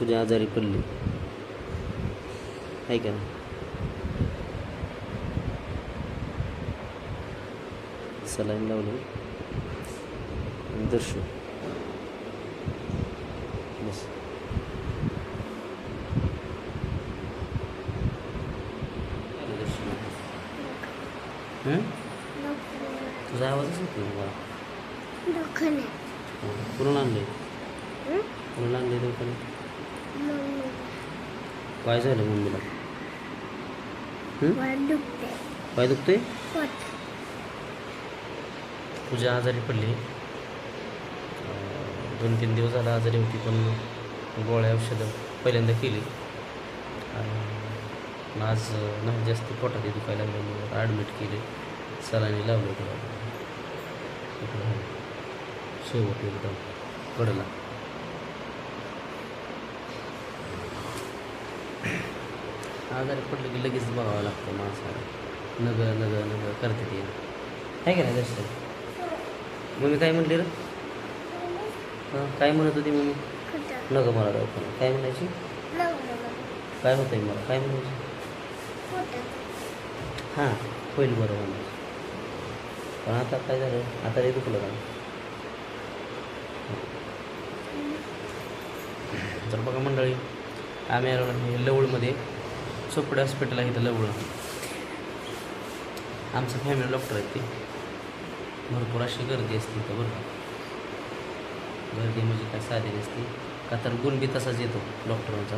तुझ्या आजारी पडली. आहे का सलाईन लावली. दर्शन बस? तुझा आवाजच येतो मला दवाखान्यात. कुणाला आणले? कुणाला आणले दवाखाने मम्मी काय झालं मम्मीला? हं? वर दुखते. पाय दुखते? पोट तुझ्या आजारी पडली. दोन तीन दिवस झाला आजारी होती पण गोळ्या औषधं पहिल्यांदा केली. आणि आज नाही जास्त पोटात दुखायला लागल्यामुळे ॲडमिट केले. सलाईने लावलं तुला शेवट एकदम कडला आजारी पडलं की लगेच बघावं लागतं माणसाला. नग नग नग करते ते. आहे का नाही दर्शन? मम्मी काय म्हटली र? हां काय म्हणत होती मम्मी? नगं नग मला दवाखाना काय म्हणायची? काय काय आहे मला? काय म्हणायची? हां होईल बरं म्हणायचं पण आता काय झालं? आता रे दुखलं का? तर बघा मंडळी आम्ही आलो आहे लवळमध्ये. चोपडे हॉस्पिटल आहे इथं लवळ. आमचं फॅमिली डॉक्टर आहेत ते. भरपूर अशी गर्दी असते इथं बरं गर्दी म्हणजे काय साधी नसते का तर गुण बी तसाच येतो डॉक्टरांचा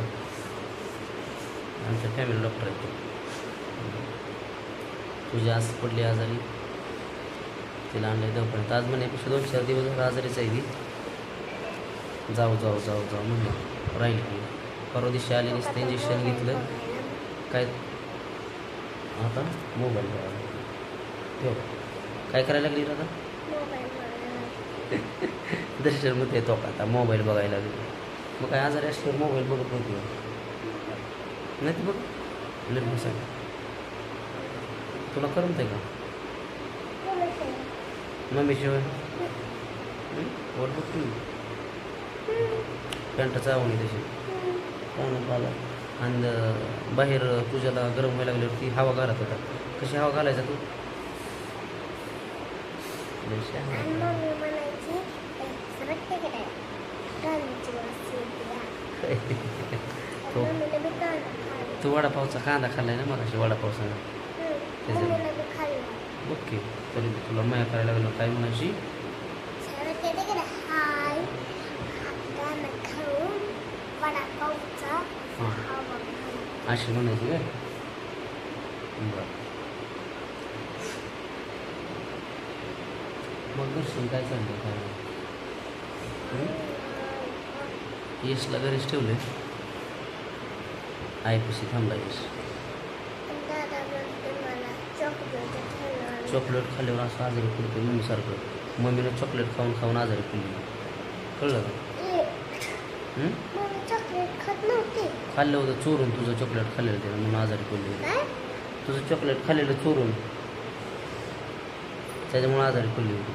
आमच्या फॅमिली डॉक्टर आहेत ते. तुझी आज पडली आजारी. तिला आणलं दवाखान्यात. आज म्हणण्यापेक्षा दोन चार दिवस आजारीच आहे ती. जाऊ जाऊ जाऊ जाऊ म्हणलं. राहील की परवा दिवशी आले नसते इंजेक्शन घेतलं. काय? आता मोबाईल ठेव. काय करायला लागली आता? दर्शन दर्शनमध्ये येतो का आता मोबाईल बघायला लागली? मग काय आजारी असल्यावर मोबाईल बघत नव्हती नाही तर बघ लग्न सांग तुला करमत आहे का? मम्मीशिवाय? वर बघ तू. पॅन्टाचा आवडी तशी. पाण्यात आला आणि अं, बाहेर तुझ्याला गरम व्हायला लागल्यावरती हवा घालत होता कशी हवा घालायचा तू लय शहाणा आहे. मम्मी म्हणायची सरकते का काय कांद्याची वास येते का? तो मम्मीला बी कांदा खाल्ला. तू वडापावचा कांदा खाल्लाय ना मग वडापाव सांगा हं. त्याच्यात- मम्मीला बी खाल्ला. ओके तरी तुला माया करायला लागलं काय म्हणायची खाऊन. अशी म्हणायची काय? बरं. मग दर्शन काय चाललं काय येसला घरीच ठेवले आईपाशी थांबला यश दादा बोलते चॉकलेट खाल्ल्यावर असं आजारी पडतो मम्मीसारखं मम्मीनं चॉकलेट खाऊन खाऊन आजारी पडली कळलं का ए, हं? मम्मी चॉकलेट खात नव्हती खाल्लं होतं चोरून तुझं चॉकलेट खाल्लेलं त्यानं म्हणून आजारी पडली काय? तुझं चॉकलेट खाल्लेलं चोरून. त्याच्यामुळे आजारी पडली होती.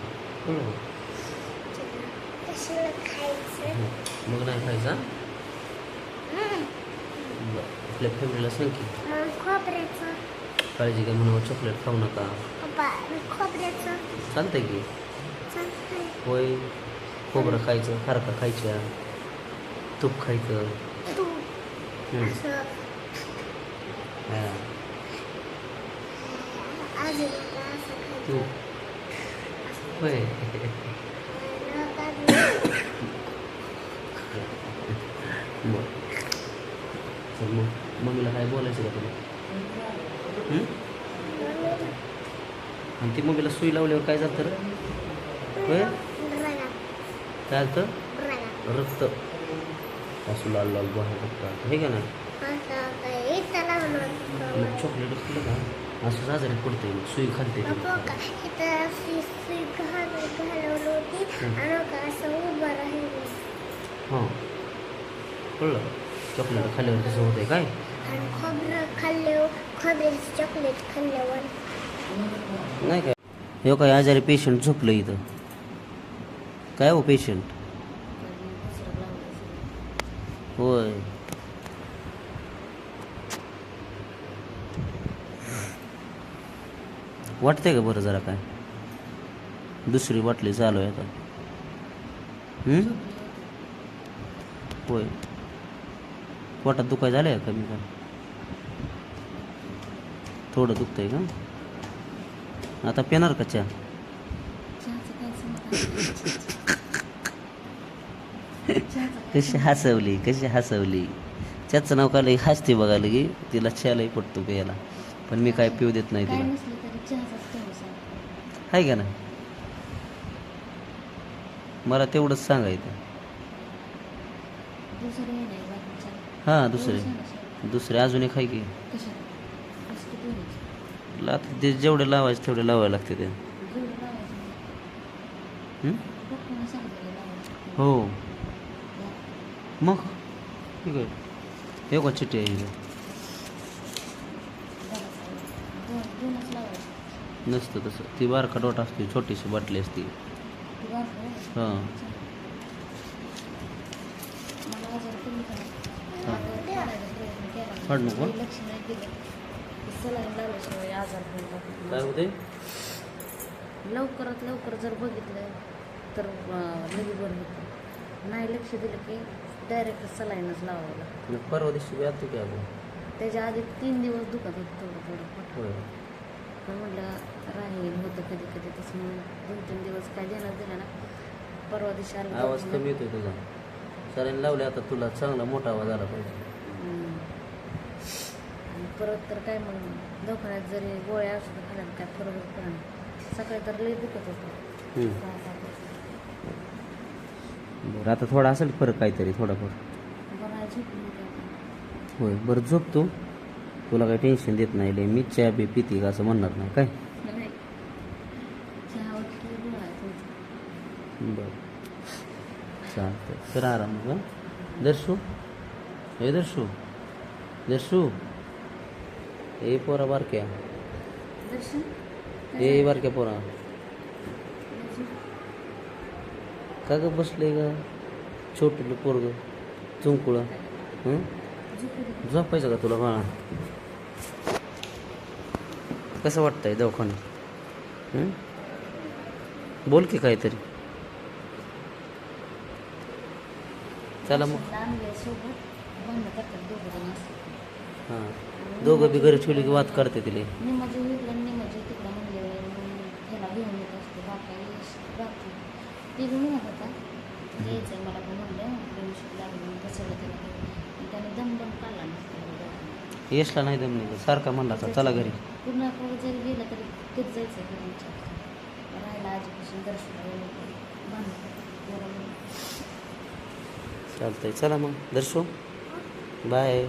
मग नाही खायचा आपल्या फॅमिलीला सांग की. काळजी घ्या म्हणून चॉकलेट खाऊ नका. चालतंय की. होय. खोबरं खायचं खारका खायच्या तूप खायचं. असं हां. अजून असं होय बरं चल मग मम्मीला काय बोलायचं का तुला? हं? आणि ती मम्मीला सुई लावल्यावर काय झालं तर? होय? काय झालं रक्त. असं लाल लाल बाहेर रक्त हे का नाही? मग चॉकलेट खाल्लं का असं आजारी पडते सुई खालते. हां. कळलं? चॉकलेट खाल्ल्यावर कसं होतंय काय? खोबरं खाल्ल्यावर खोबऱ्याचं चॉकलेट खाल्ल्यावर. नाही काय? हे काय आजारी पेशंट झोपलं इथं. काय हो पेशंट होय. वाटतंय का बरं जरा काय? दुसरी बाटली चालू आहे आता. होय. पोटात दुखाय झालं कमी का थोडं दुखतंय का? आता पेणार का चहा? कशी हसवली कशी हसवली. त्याचं नाव काढलं की हसते बघायला की तिला चहालाही पडतो प्यायला पण मी काय पिऊ देत नाही तिला. आहे का नाही? मला तेवढंच सांगायचं हे दुसरे. दुसरे अजून एक आहे की. ते जेवढे लावायचे तेवढे लावायला लागते ते. हं? डॉक्टरने सांगितलं लावायचं हो या. मग ठीक आहे हे का चिठ्ठी आहे ही? नसतं तसं ती बारका डोट असते छोटीशी बाटली असते. हां नको. काय. होते लवकरात लवकर जर बघितलं तर बरं होतं नाही लक्ष दिलं की डायरेक्ट सलाईनच लावावं लागतं परवा दिवशी बी आलतो की अगं त्याच्या आधी तीन दिवस दुखत होतं थोडं थोडं पोट. होय पण म्हटलं राहील होतं कधी कधी तसं म्हणून दोन तीन दिवस काय देणार दिलं ना परवा दिवशी आलं आवाज कमी येतोय तुझा सरांनी लावले आता तुला चांगला मोठा आवाज आला पाहिजे हम्म. आणि परत तर काय मग दवाखान्यात जरी गोळ्या औषधं खाल्यानं काय फरकच पडा नाही सकाळी तर लई दुखत होतं हम्म. सहा सात वाजता. बरं आता थोडा असेल फरक काहीतरी थोडाफार. होय बरं झोप तू. तुला काही टेन्शन देत नाही लय मी चहा बी पिती का असं म्हणणार नाही काय. बरं. चालतंय. कर आराम मग हं? दर्शू? हे दर्शू? दर्शू? ए पोरा बारक्या. ए बारक्या पोरा का ग बसले ग? छोटलं पोरग चुंकुळं झोपायचं का तुला बाळा? कसं वाटतंय दवाखान्यात बोल की काहीतरी. चला मग. दोघं हां. दोघं बी घरी ठेवली की वाद करते तिले. निमाजे इकडं निमाजे तिकडं म्हणले मग ह्याला घेऊन येत असते बापा येस बाकी ते घेऊन येत होता यायचं आहे मला पण म्हणलं. फ्रेंडशिप लागली मग कसं त्याला ते त्याने दमदम काढला नसतं यशला नाही दम नाही सारखा म्हणला होता, चला घरी. पूर्ण जरी गेलं तरी तेच जायचं आहे घरी राहायला आजीपासून दर्शन चालतंय चला मग. दर्शू? बाय.